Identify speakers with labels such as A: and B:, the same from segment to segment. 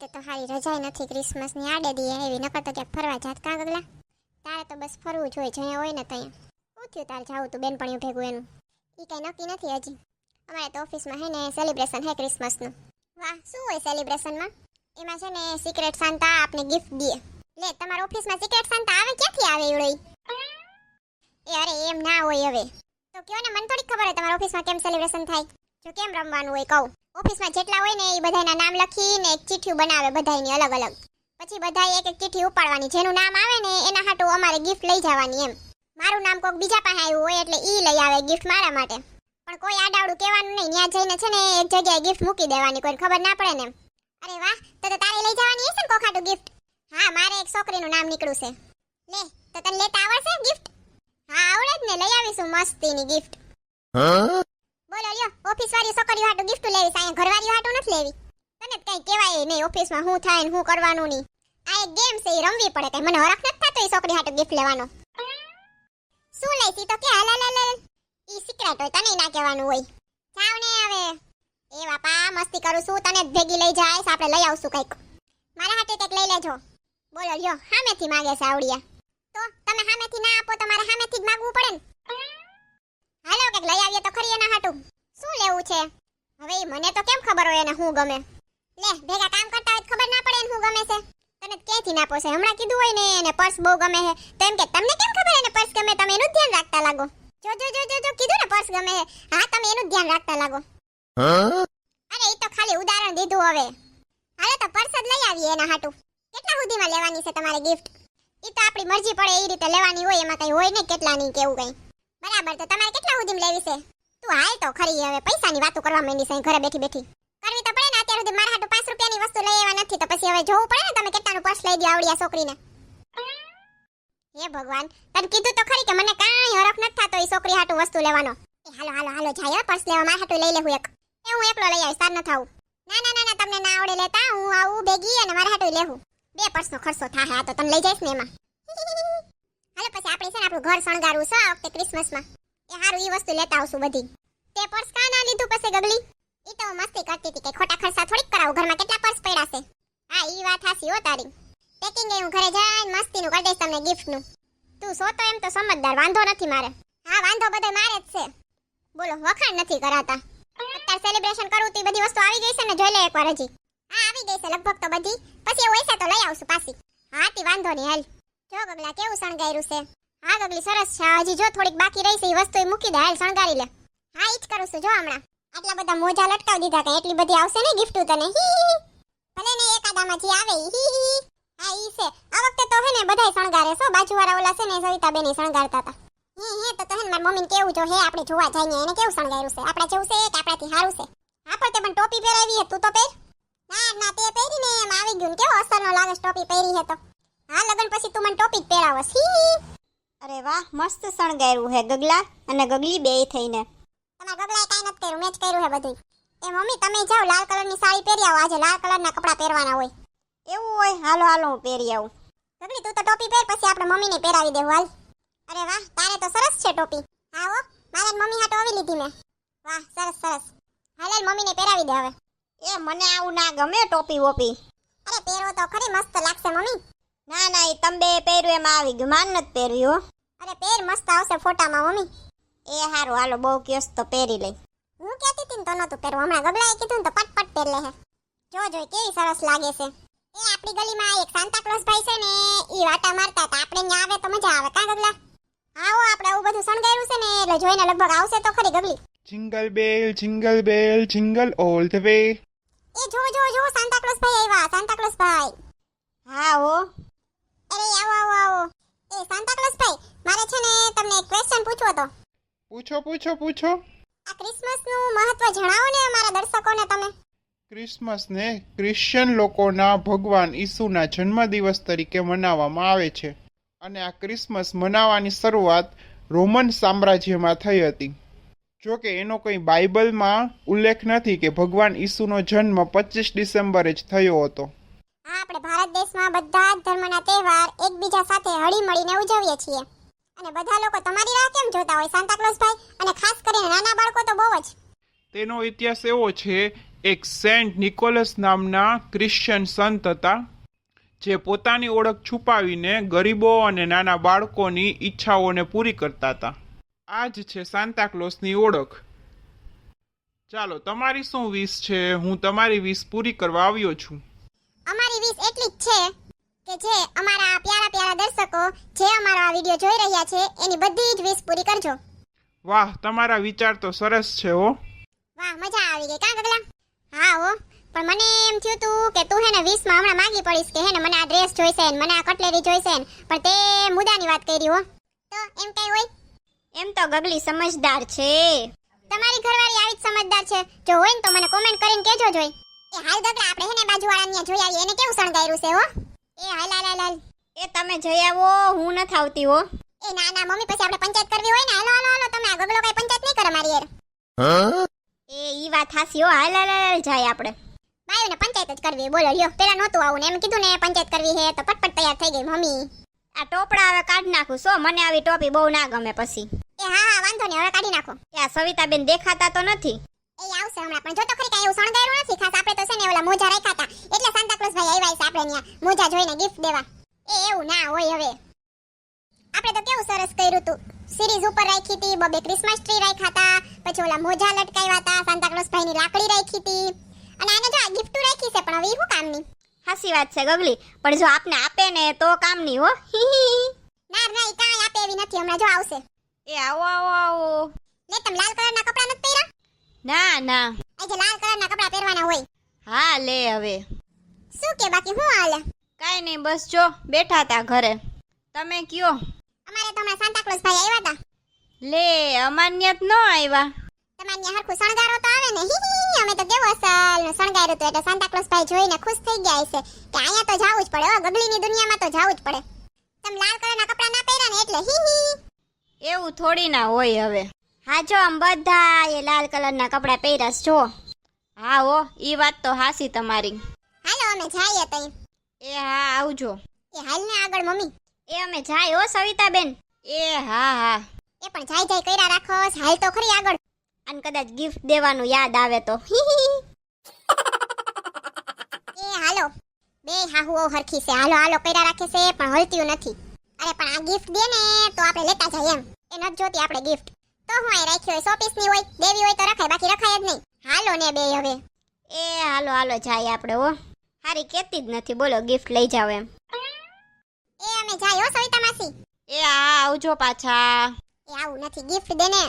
A: વખતે તો હારી રજાઈ નથી ક્રિસમસની આડે દીએ એવી, નકર તો ક્યાંક ફરવા જાત કાં ગગલા? તારે તો બસ ફરવું જોઈએ, જ્યાં હોય ને ત્યાં. થયું તારે જાવું તું બેનપણીઓ ભેગું એનું? એ કંઈ નક્કી નથી હજી. અમારે તો ઓફિસમાં હે ને સેલિબ્રેશન હે ક્રિસમસનું. વાહ, શું હોય સેલિબ્રેશનમાં? એમાં છે ને સિક્રેટ સાંતા આપને ગિફ્ટ દે. લે, તમારા ઓફિસમાં સિક્રેટ સાંતા આવે? ક્યાંથી આવે એવડો? એ અરે, એમ ના હોય હવે. તો કયો ને, મને થોડી ખબર હોય તમારા ઓફિસમાં કેમ સેલિબ્રેશન થાય? જો કેમ રમવાનું હોય, કહું. ઓફિસમાં જેટલા હોય ને એ બધાના નામ લખીને એક ચિઠ્ઠી બનાવે બધાની અલગ અલગ. પછી બધાએ એક એક ચિઠ્ઠી ઉપાડવાની. જેનું નામ આવે ને એના હાટુ અમારે ગિફ્ટ લઈ જવાની એમ. મારું નામ કોઈક બીજા પાસે આવ્યું હોય એટલે ઈ લઈ આવે ગિફ્ટ મારા માટે. પણ કોઈ આડાવડું કહેવાનું નહીં. ત્યાં જઈને છે ને એક જગ્યાએ ગિફ્ટ મૂકી દેવાની. કોઈ ખબર ના પડે ને અરે વાહ, તો તો તારે લઈ જવાની હશે ને કોખાટું ગિફ્ટ હા, મારે એક છોકરીનું નામ નીકળ્યું છે. લે, તો તને લેતા આવડશે ગિફ્ટ હા, આવડે જ ને. લઈ આવીશું મસ્તીની ગિફ્ટ બોલો, લ્યો ઓફિસ વાળી છોકરીઓ હાટુ ગિફ્ટ લેવી સાયા ઘરવાળી હાટુ નથી લેવી. તને કઈ કહેવાય નહીં ઓફિસમાં શું થાય ને શું કરવાનું નહીં. આ એક ગેમ છે એ રમવી પડે કઈ. મને હરખ નથી થતો એ છોકરી હાટુ ગિફ્ટ લેવાનો. શું લઈશી તો કે, હાલ હાલ. ઈ સિક્રેટ હોય, તને ના કહેવાનું હોય. જાવ ને હવે. એ બાપા, મસ્તી કરું છું, તને ભેગી લઈ જાય આપણે લઈ આવશું કંઈક. મારા હાટે કંઈક લઈ લેજો. બોલો, લ્યો, સામેથી માગે છે આવડિયા. તો, તમે હામેથી ના આપો તમારે સામેથી જ માગવું પડે ને? હાલો કંઈક લઈ આવીએ તો ખરી એના હાટું. શું લેવું છે? હવે મને તો કેમ ખબર હોય એને શું ગમે? લે ભેગા કામ કરતા હોય ખબર ના પડે એને હું ગમે છે. તને ક્યાંથી ના પોસે હમણાં કીધું હોય ને એને પર્સ બહુ ગમે છે. તો એમ કે તમને કેમ ખબર એને પર્સ ગમે? તમે એનું ધ્યાન રાખતા લાગો. જો જો જો જો કીધું ને પર્સ ગમે છે. હા તમે એનું ધ્યાન રાખતા લાગો. અરે એ તો ખાલી ઉદાહરણ દીધું હવે. હાલો તો પર્સ જ લઈ આવીએ એના હાટું. કેટલા સુધીમાં લેવાની છે તમારે ગિફ્ટ એ તો આપણી મરજી પડે એ રીતે લેવાની હોય એમાં કઈ હોય ને કેટલા નહીં કેવું કઈ. બરાબર, તો તમારે કેટલા સુધીમાં લેવી છે? તું હાલ તો ખરી, હવે પૈસાની વાતો કરવા માંડી છે ઘરે બેઠી બેઠી. કરવી તો પડે ને, અત્યાર સુધી મારા હાટું પાંચ રૂપિયાની વસ્તુ લઈ આવ્યા નથી, તો પછી હવે જોવું પડે ને, તમે કેટલાનું પર્સ લઈ દો આવડિયા છોકરીને. હે ભગવાન, તને કીધું તો ખરી કે મને કાંઈ હરખ નથી થતો એ છોકરી હાટું વસ્તુ લેવાનો. હાલો હાલો હાલો, જાય પર્સ લેવા, મારા હાટું લઈ લેવું એક. એ હું એકલો લઈ આવીશ, તાર ન થાવું. ના ના ના તમને ના આવડે લેતા, હું આવું ભેગી અને મારા હાટુ લેવું. બે પર્સનો ખર્ચો થાય આ તો તમે લઈ જઈશ ને એમાં. આપણે છે ને આપણું ઘર શણગારવું છે આ વખતે ક્રિસમસમાં એ હારું ઈ વસ્તુ લેતા આવશું બધી. તે પર્સ કા ના લીધું પછી ગગલી? ઈ તો મસ્તી કરતી હતી કે ખોટા ખર્ચા થોડીક કરાવું. ઘરમાં કેટલા પર્સ પડ્યા છે? હા, ઈ વાત હાસી હો તારી. પેકિંગ હું ઘરે જઈને મસ્તીનું કરી દઈશ તમને ગિફ્ટનું તું સો તો એમ તો સમજદાર, વાંધો નથી મારે. હા, વાંધો બધો મારે જ છે. બોલો, વખાણ નથી કરાતા. અત્યારે સેલિબ્રેશન કરું તો બધી વસ્તુ આવી ગઈ છે ને, જોઈ લે એકવાર હજી. હા, આવી ગઈ છે લગભગ તો બધી. પછી એવું હશે તો લઈ આવશું પાછી. હા તે વાંધો નહીં, હાલ. જો ગગલા, કેવું શણગાર્યું છે? હા, ગગલી, સરસ છે. હજી જો થોડીક બાકી રહી છે એ વસ્તુ મૂકી દે. હાલ શણગારી લે. હા, ઈ જ કરું છું, જો હમણાં. આટલા બધા મોજા લટકાવી દીધા કે એટલી બધી આવશે ને ગિફ્ટ તને. ભલે ને એકાદામાં જે આવે હી ઈ છે. આ વખતે તો હે ને બધાય શણગારે છો બાજુવાળા ઓલા છે ને, સવિતાબેન ઈ શણગારતા હતા. હે હે તો તો હે મારી મમ્મીને કેવું જો હે, આપણે જોવા જઈએ, એને કેવું શણગાર્યું છે? આપણા જેવું છે કે આપણાથી સારું છે. હા, પણ તે પણ ટોપી પહેરાવી હે તું તો પહેર. ના ના, તે પહેરીને એમ આવી ગયું કેવો અસરનો લાગે ટોપી પહેરી હે તો. હા, લગન પછી તું મને ટોપી જ પહેરાવસ. હી.
B: અરે વાહ મસ્ત શણગાર્યું હે ગગલા અને ગગલી બે થઈને.
A: તમારા ગગલાએ કાંઈ નથી કર્યું મેં જ કર્યું હે બધું એ મમ્મી તમે જાઓ લાલ કલરની સાડી પહેરી આવો. આજે લાલ કલરના કપડાં પહેરવાના હોય.
B: એવું હોય? હાલો હાલો હું પહેરી આવું.
A: ગગલી તું તો ટોપી પહેર પછી આપણે મમ્મીને પહેરાવી દેવું હાલ. અરે વાહ તારે તો સરસ છે ટોપી. હા હો મારે મમ્મી હાટો આવી લીધી મેં. વાહ સરસ સરસ. હાલ હાલ મમ્મીને પહેરાવી દે હવે.
B: એ મને આવું ના ગમે ટોપી વોપી.
A: અરે પહેરવો તો ખરી મસ્ત લાગશે મમ્મી.
B: ના ના એ તમે બે પહેર્યું એમાં આવી ગયું. માન નથી પહેર્યું
A: અરે પહેર મસ્ત આવશે ફોટામાં મમ્મી.
B: એ હારું હાલો બહુ કયોસ તો પહેરી લઈ.
A: હું કહેતી હતી ને તો નહોતું પહેરવું. હમણાં ગબડાએ કીધું ને તો પટ પટ પહેર લે હે. જો જો કેવી સરસ લાગે છે. એ આપણી ગલીમાં એક ક્લોઝ ભાઈ છે ને એ વાટા મારતા હતા. આપણે ત્યાં આવે તો મજા આવે. કાં ગગલા? આવો આપણે આવું બધું શણગાર્યું છે ને એટલે જોઈને લગભગ આવશે તો ખરી ગગલી.
C: Jingle bell jingle bell jingle all the way
A: એ જો જો જો સાન્તા ક્લોઝ ભાઈ આવ્યા. ક્લોઝ ભાઈ.
B: હા હો.
A: અરે આવો આવો આવો. એ સાન્તા ક્લોઝ ભાઈ મારે છે ને તમને એક ક્વેશ્ચન પૂછવો તો
C: પૂછો પૂછો પૂછો.
A: આ ક્રિસમસનું મહત્વ જણાવો ને અમારા દર્શકોને તમે.
C: ક્રિસમસને ક્રિશ્ચિયન લોકોના ભગવાન ઈસુના જન્મદિવસ તરીકે મનાવવામાં આવે છે. અને આ ક્રિસમસ મનાવવાની શરૂઆત રોમન સામ્રાજ્યમાં થઈ હતી. જો કે એનો કંઈ બાઇબલમાં ઉલ્લેખ નથી કે ભગવાન ઈસુનો જન્મ પચીસ ડિસેમ્બરે જ થયો હતો.
A: આપણે ભારત દેશમાં બધા જ ધર્મના તહેવાર એકબીજા સાથે હળી મળીને ઉજવીએ છીએ. અને બધા લોકો તમારી રાહ કેમ જોતા હોય ભાઈ અને ખાસ કરીને નાના બાળકો તો બહુ જ.
C: તેનો ઇતિહાસ એવો છે, એક સેન્ટ નિકોલસ નામના ક્રિશ્ચિયન સંત હતા, જે પોતાની ઓળખ છુપાવીને ગરીબો અને નાના બાળકોની ઈચ્છાઓને પૂરી કરતા હતા. આ જ છે સાંતાક્લોઝની ઓળખ. ચાલો, તમારી શું વિશ છે? હું તમારી વિશ પૂરી કરવા આવ્યો છું.
A: અમારી વીસ એટલી જ છે કે જે અમારા પ્યારા પ્યારા દર્શકો જે અમારો આ વીડિયો જોઈ રહ્યા છે એની બધી જ વીસ પૂરી કરજો.
C: વાહ તમારા વિચાર તો સરસ છે હો.
A: વાહ મજા આવી ગઈ કા ગગલા? હા હો પણ મને એમ થયું તું કે તું હે ને વીસમાં હમણાં માગી પડીશ કે હે ને મને આ ડ્રેસ જોઈશે ને મને આ કટલેરી જોઈશે ને પણ તે મુદ્દાની વાત કરી હો. તો એમ કઈ હોય?
B: એમ તો ગગલી સમજદાર છે.
A: તમારી ઘરવાળી આવી જ સમજદાર છે. જો હોય ને તો મને કોમેન્ટ કરીને કહેજો જોઈ. એ હાલ ગગલા આપણે હે ને બાજુવાળાને જોઈ આવીએ. એને કેવું સણગાયરું છે હો? એ હાલ હાલ હાલ
B: એ તમે જઈ આવો હું નથી આવતી હો.
A: એ ના ના મમ્મી પછી આપણે પંચાયત કરવી હોય ને? હાલો હાલો હાલો તમે આ ગગલો કઈ પંચાયત નહીં કરે મારી યાર
B: એ ઈ વાત હાસી હો. હાલ હાલ હાલ જાય આપણે.
A: બાયુને પંચાયત જ કરવી બોલો લ્યો. પેલા નહોતું આવું ને એમ કીધું ને પંચાયત કરવી હે તો પટપટ તૈયાર થઈ ગઈ મમ્મી.
B: આ ટોપડા હવે કાઢી નાખું સો મને આવી ટોપી બહુ ના ગમે પછી.
A: એ હા હા વાંધો નહીં હવે કાઢી નાખો.
B: એ આ સવિતાબેન દેખાતા તો નથી.
A: આવશે હમણાં પણ જો તો ખરી કાંઈ એવું શણગાર્યું નથી. ખાસ આપણે તો છે ને ઓલા મોજા રાખ્યા હતા. એટલે સાન્તાક્લોઝ ભાઈ આવ્યા છે આપણે અહીંયા મોજા જોઈને ગિફ્ટ દેવા. એ એવું ના હોય હવે. આપણે તો કેવું સરસ કર્યું હતું સિરીઝ ઉપર રાખી હતી બબે ક્રિસમસ ટ્રી રાખ્યા હતા પછી ઓલા મોજા લટકાવ્યા હતા સાન્તાક્લોઝ ભાઈની લાકડી રાખી હતી. અને આને જો આ ગિફ્ટ રાખી છે પણ હવે શું કામની?
B: હાસી વાત છે ગગલી. પણ જો આપને આપે ને તો કામની હો.
A: ના ના કાંઈ આપે એવી નથી. હમણાં જો આવશે.
B: એ આવો આવો આવો.
A: લે તમે લાલ કલરના કપડાં નથી પહેર્યા?
B: ના ના.
A: આ જે લાલ કલરના કપડાં પહેરવાના હોય.
B: હા લે હવે.
A: શું કે બાકી શું હાલે?
B: કાઈ નહીં બસ જો બેઠા હતા ઘરે. તમે કયો?
A: અમારે તો હમણાં સાન્તાક્લોઝ ભાઈ આવ્યા હતા
B: લે અમાન્યત ન આવ્યા.
A: તમારે ત્યાં હરખું શણગારો તો આવે ને. હી હી, અમે તો કેવો અસલનું શણગાર્યું હતું એટલે સાન્તાક્લોઝ ભાઈ જોઈને ખુશ થઈ ગયા છે કે અહીંયા તો જાવું જ પડે. હો ગગલીની દુનિયામાં તો જાવું જ પડે. તમે લાલ કલરના કપડાં ના પહેર્યા ને એટલે. હી હી
B: એવું થોડી ના હોય હવે. હા જો આમ બધા એ લાલ કલરના કપડાં પહેર્યા જો. હા હો ઈ વાત તો હાસી તમારી.
A: હાલો અમે જઈએ તઈ.
B: એ હા આવજો.
A: એ હાલ ને આગળ મમ્મી.
B: એ અમે જાય હો સવિતાબેન. એ હા હા.
A: એ પણ જાય જાય કર્યા રાખો હાલ તો ખરી આગળ.
B: અને કદાચ ગિફ્ટ દેવાનું યાદ આવે તો.
A: એ હાલો. બે હાહુઓ હરખી છે. હાલો હાલો કર્યા રાખે છે પણ હલતીયું નથી. અરે પણ આ ગિફ્ટ દે ને તો આપણે લેતા જઈએ એમ. એ નથી જોતી આપણે ગિફ્ટ તો હું અહીં રાખ્યો હોય સો પીસની હોય દેવી હોય તો રખાય બાકી રખાય જ નહીં. હાલો ને બે હવે.
B: એ હાલો હાલો જાય આપણે હો. હારી કેતી જ નથી બોલો ગિફ્ટ લઈ જાવ એમ.
A: એ અમે જાય હો સવિતા માસી
B: એ આ આવજો પાછા.
A: એ આવું નથી ગિફ્ટ દે ને.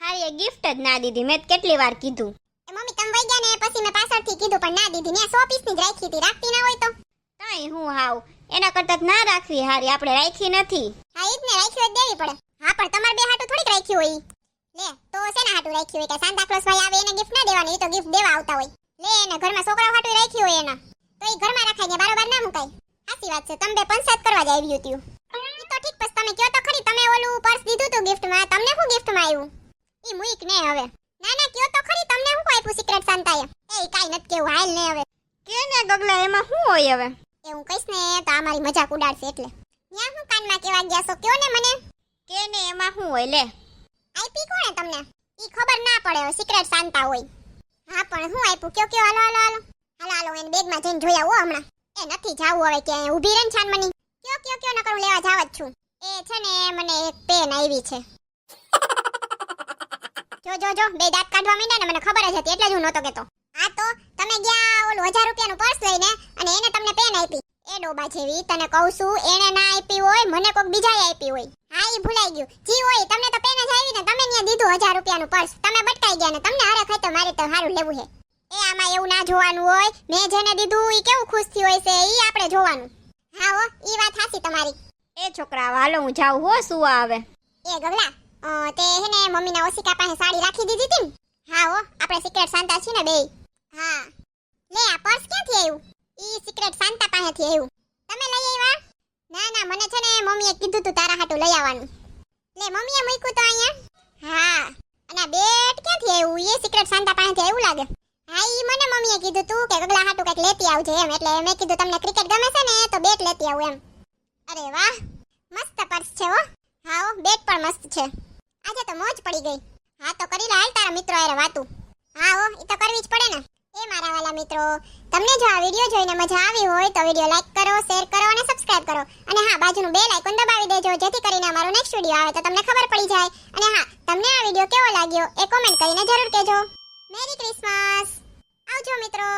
B: હારી એ ગિફ્ટ જ ના દીધી મેં કેટલી વાર કીધું.
A: એ મમ્મી તમે વઈ ગયા ને પછી મેં પાછળથી કીધું પણ ના દીધી ને સો પીસની જ રાખી હતી રાખતી ના હોય તો.
B: તઈ હું હાવ. એના કરતા ના રાખવી હારી આપણે રાખી નથી.
A: હા એ જ ને રાખ્યું જ દેવી પડે. હા પણ તમારે બે હાટું થોડીક રાખ્યું હોય. લે તો શેના હાટું રાખ્યું હોય? કે સાંતા ક્લોઝ ભાઈ આવે એને ગિફ્ટ ના દેવાની તો ગિફ્ટ દેવા આવતા હોય. લે એને ઘરમાં છોકરાઓ હાટું રાખ્યું હોય એના. તો એ ઘરમાં રખાય ને બારોબાર ના મુકાય. સાચી વાત છે તમે બે પંચાયત કરવા જ આવ્યું હતું. તો ઠીક પછી તમે કયો તો ખરી તમે ઓલું પર્સ દીધું તું ગિફ્ટમાં તમને શું ગિફ્ટમાં આવ્યું એ મુઈક ને હવે. ના ના કયો તો ખરી તમને શું આપ્યું સિક્રેટ સાંતાએ? એ કાઈ નથી કેવું હાલ ને હવે.
B: કે ને ગગલા એમાં શું હોય હવે?
A: એ હું કહીશ ને તો આ મારી મજાક ઉડાડશે એટલે. ન્યા હું કાનમાં કેવા ગયા છો કયો ને મને?
B: કે ને એમાં શું હોય લે?
A: આઈપી કોણે તમને? ઈ ખબર ના પડે હવે સિક્રેટ શાંતા હોય. હા, પણ હું આપ્યું? કયો કયો? હાલો હાલો હાલો. હાલો હાલો એને બેગમાં જઈને જોઈ આવો હમણાં. એ નથી જાવું હવે ક્યાંય. ઊભી રહે ને છાન મની કયો કયો કયો? નકર હું લેવા જાવ જ છું. એ છે ને, મને એક પેન આવી છે. જો જો જો, બે દાંત કાઢવા માંડ્યા ને મને ખબર જ હતી, એટલે જ હું નહોતો કેતો આ તો તમે ગયા ઓલું હજાર રૂપિયાનું પર્સ લઈને અને એને તમને પેન આપી. એ ડોબા જેવી તને કહું છું એને ના આપી હોય મને કોક બીજાએ આપી હોય. હા એ ભૂલાઈ ગયું. જી હોય તમને તો પેન જ આવી ને તમે ત્યાં દીધું હજાર રૂપિયાનું પર્સ. તમે બટકાઈ ગયા ને તમને હારે ખાય તો મારે તો સારું લેવું છે એ આમાં એવું ના જોવાનું હોય મેં જેને દીધું એ કેવું ખુશ થયું હોય છે એ આપણે જોવાનું. હા હો એ વાત સાચી તમારી.
B: એ છોકરા હાલો હું જાઉં હો સુવા આવે.
A: એ ગગલા તે હે ને મમ્મીના ઓસી પાસે સાડી રાખી દીધી હતી ને? હા હો આપણે સિક્રેટ સાંતા છીએ ને બે હા. લે આ પર્સ ક્યાંથી આવ્યું ઈ સિક્રેટ સાંતા પાસેથી આવ્યું. તમે લઈ આવ્યા? ના ના, મને છે ને મમ્મીએ કીધું તું તારા હાટું લઈ આવવાનું. લે, મમ્મીએ મૂક્યું તો અહીંયા. હા, અને બેટ ક્યાંથી આવ્યું? એ સિક્રેટ સાંતા પાસેથી આવ્યું લાગે. હા, ઈ મને મમ્મીએ કીધું તું કે ગગલા હાટું કંઈક લેતી આવજે એમ. એટલે મેં કીધું, તમને ક્રિકેટ ગમે છે ને, તો બેટ લેતી આવું એમ. અરે વાહ, મસ્ત પર્સ છે હો. હા, હો બેટ પણ મસ્ત છે. આજે તો મોજ પડી ગઈ. હા, તો કરી લે, હાલ તારા મિત્રો હારે વાતું. હા, હો એ તો કરવી જ પડે ને. એ મારા વાલા મિત્રો, તમને જો આ વીડિયો જોઈને મજા આવી હોય તો વીડિયો લાઈક કરો, શેર કરો અને સબસ્ક્રાઇબ કરો. અને હા, બાજુનું બેલ આઇકોન દબાવી દેજો, જેથી કરીને અમારો નેક્સ્ટ વીડિયો આવે તો તમને ખબર પડી જાય. અને હા, તમને આ વીડિયો કેવો લાગ્યો એ કોમેન્ટ કરીને જરૂર કહેજો. Merry Christmas! આવજો મિત્રો!